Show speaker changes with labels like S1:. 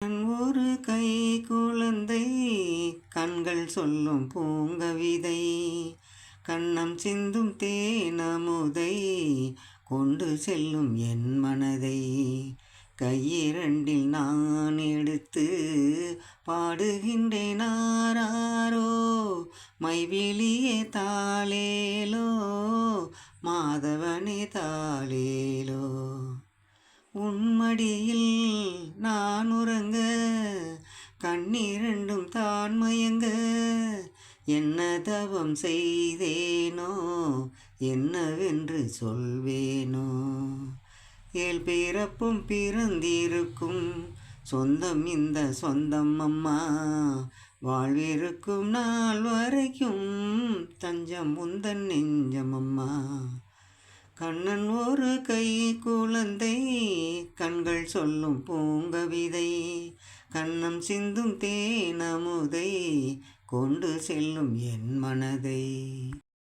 S1: ஒரு கை குழந்தை கண்கள் சொல்லும் பூங்கவிதை கண்ணம் சிந்தும் தேனமுதை கொண்டு செல்லும் என் மனதை. கையிரண்டில் நான் எடுத்து பாடுகின்றேன் ஆராரோ? மைவிழியே தாளேலோ? மாதவனே தாளேலோ? உன்மடியில் கண்ணீரண்டும் தான் மயங்க. என்ன தவம் செய்தேனோ என்னவென்று சொல்வேனோ. ஏழ் பிறப்பும் பிறந்திருக்கும் சொந்தம் இந்த சொந்தம் அம்மா. வாழ்விருக்கும் நாள் வரைக்கும் தஞ்சம் உந்தன் நெஞ்சம் அம்மா. கண்ணன் ஒரு கை குழந்தை கண்கள் சொல்லும் பூங்கவிதை கண்ணம் சிந்தும் தேனமுதை கொண்டு செல்லும் என் மனதை.